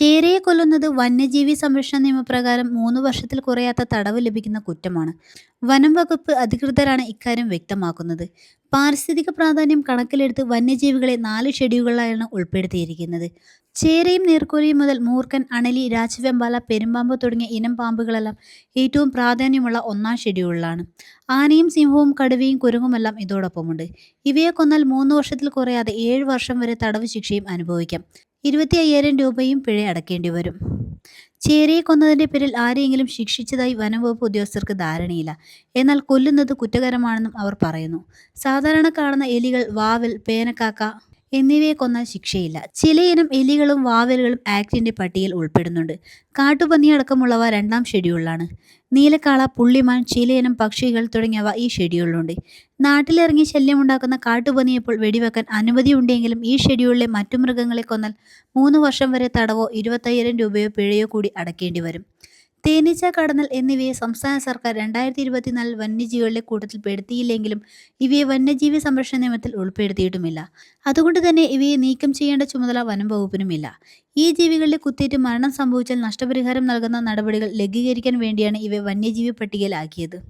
ചേരയെ കൊല്ലുന്നത് വന്യജീവി സംരക്ഷണ നിയമപ്രകാരം മൂന്ന് വർഷത്തിൽ കുറയാത്ത തടവ് ലഭിക്കുന്ന കുറ്റമാണ്. വനം വകുപ്പ് അധികൃതരാണ് ഇക്കാര്യം വ്യക്തമാക്കുന്നത്. പാരിസ്ഥിതിക പ്രാധാന്യം കണക്കിലെടുത്ത് വന്യജീവികളെ നാല് ഷെഡ്യൂളുകളായാണ് ഉൾപ്പെടുത്തിയിരിക്കുന്നത്. ചേരയും നീർക്കോലിയും മുതൽ മൂർക്കൻ അണലി രാജവെമ്പാല പെരുമ്പാമ്പ് തുടങ്ങിയ ഇനം പാമ്പുകളെല്ലാം ഏറ്റവും പ്രാധാന്യമുള്ള ഒന്നാം ഷെഡ്യൂളിലാണ്. ആനയും സിംഹവും കടുവയും കുരങ്ങുമെല്ലാം ഇതോടൊപ്പമുണ്ട്. ഇവയെ കൊന്നാൽ മൂന്ന് വർഷത്തിൽ കുറയാതെ ഏഴ് വർഷം വരെ തടവ് ശിക്ഷയും അനുഭവിക്കാം. ഇരുപത്തി അയ്യായിരം രൂപയും പിഴ അടക്കേണ്ടി വരും. ചേരയെ കൊന്നതിന്റെ പേരിൽ ആരെയെങ്കിലും ശിക്ഷിച്ചതായി വനംവകുപ്പ് ഉദ്യോഗസ്ഥർക്ക് ധാരണയില്ല. എന്നാൽ കൊല്ലുന്നത് കുറ്റകരമാണെന്നും അവർ പറയുന്നു. സാധാരണ കാണുന്ന എലികൾ വാവൽ പേനക്കാക്ക എന്നിവയെ കൊന്നാൽ ശിക്ഷയില്ല. ചിലയിനം എലികളും വാവലുകളും ആക്ടിന്റെ പട്ടികയിൽ ഉൾപ്പെടുന്നുണ്ട്. കാട്ടുപന്നി അടക്കമുള്ളവ രണ്ടാം ഷെഡ്യൂളിലാണ്. നീലക്കാള പുള്ളിമാൻ ചിലയിനം പക്ഷികൾ തുടങ്ങിയവ ഈ ഷെഡ്യൂളിലുണ്ട്. നാട്ടിലിറങ്ങി ശല്യമുണ്ടാക്കുന്ന കാട്ടുപന്നിയപ്പോൾ വെടിവെക്കാൻ അനുമതിയുണ്ടെങ്കിലും ഈ ഷെഡ്യൂളിലെ മറ്റു മൃഗങ്ങളെ കൊന്നാൽ മൂന്ന് വർഷം വരെ തടവോ ഇരുപത്തയ്യായിരം രൂപയോ പിഴയോ കൂടി അടക്കേണ്ടി വരും. തേനീച്ച കടന്നൽ എന്നിവയെ സംസ്ഥാന സർക്കാർ രണ്ടായിരത്തി ഇരുപത്തിനാലിൽ വന്യജീവികളുടെ കൂട്ടത്തിൽ പെടുത്തിയില്ലെങ്കിലും ഇവയെ വന്യജീവി സംരക്ഷണ നിയമത്തിൽ ഉൾപ്പെടുത്തിയിട്ടുമില്ല. അതുകൊണ്ട് തന്നെ ഇവയെ നീക്കം ചെയ്യേണ്ട ചുമതല വനം വകുപ്പിനുമില്ല. ഈ ജീവികളുടെ കുത്തേറ്റ് മരണം സംഭവിച്ചാൽ നഷ്ടപരിഹാരം നൽകുന്ന നടപടികൾ ലഘൂകരിക്കാൻ വേണ്ടിയാണ് ഇവയെ വന്യജീവി പട്ടികയിലാക്കിയത്.